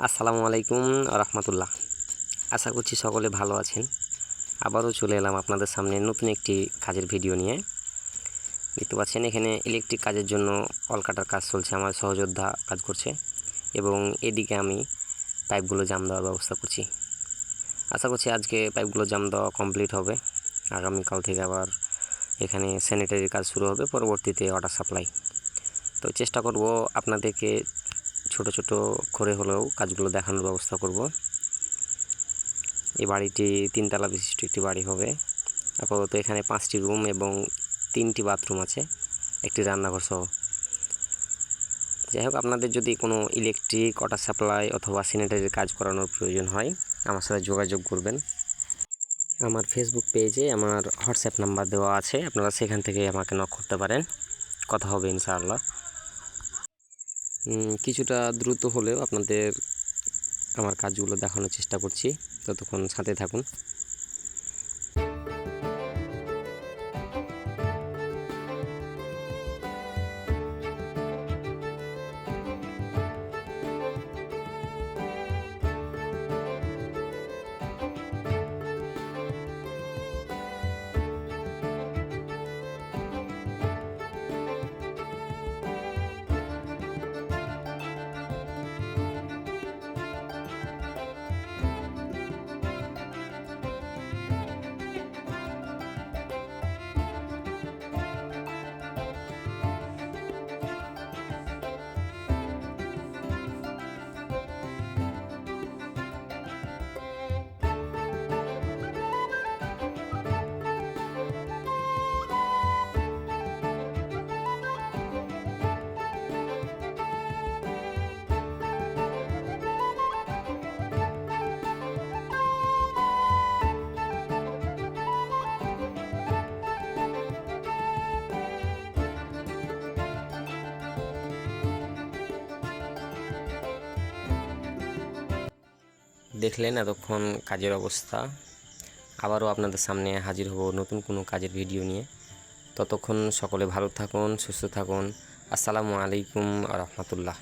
আসসালামু আলাইকুম রহমতুল্লাহ। আশা করছি সকলে ভালো আছেন। আবারও চলে এলাম আপনাদের সামনে নতুন একটি কাজের ভিডিও নিয়ে। দেখতে পাচ্ছেন এখানে ইলেকট্রিক কাজের জন্য অলকাটার কাজ চলছে, আমার সহযোদ্ধা কাজ করছে এবং এদিকে আমি পাইপগুলো জাম দেওয়ার ব্যবস্থা করছি। আশা করছি আজকে পাইপগুলো জাম দেওয়া কমপ্লিট হবে। আগামীকাল থেকে আবার এখানে স্যানিটারির কাজ শুরু হবে, পরবর্তীতে ওয়াটার সাপ্লাই তো চেষ্টা করব আপনাদেরকে ছোট ছোট করে হলেও কাজগুলো দেখানোর ব্যবস্থা করব। এই বাড়িটি তিনতলা বিশিষ্ট একটি বাড়ি হবে। আপাতত এখানে পাঁচটি রুম এবং তিনটি বাথরুম আছে, একটি রান্নাঘর সহ। যাই হোক আপনাদের যদি কোনো ইলেকট্রিক, ওয়াটার সাপ্লাই অথবা স্যানিটারির কাজ করানোর প্রয়োজন হয়, আমার সাথে যোগাযোগ করবেন। আমার ফেসবুক পেজে আমার হোয়াটসঅ্যাপ নাম্বার দেওয়া আছে, আপনারা সেখান থেকে আমাকে নক করতে পারেন। কথা হবে ইনশাআল্লাহ। কিছুটা দ্রুত হলেও আপনাদের আমার কাজগুলো দেখানোর চেষ্টা করছি। ততক্ষণ সাথে থাকুন। দেখলেন এতক্ষণ কাজের অবস্থা। আবারও আপনাদের সামনে হাজির হব নতুন কোনো কাজের ভিডিও নিয়ে। ততক্ষণ সকলে ভালো থাকুন, সুস্থ থাকুন। আসসালামু আলাইকুম রহমতুল্লাহ।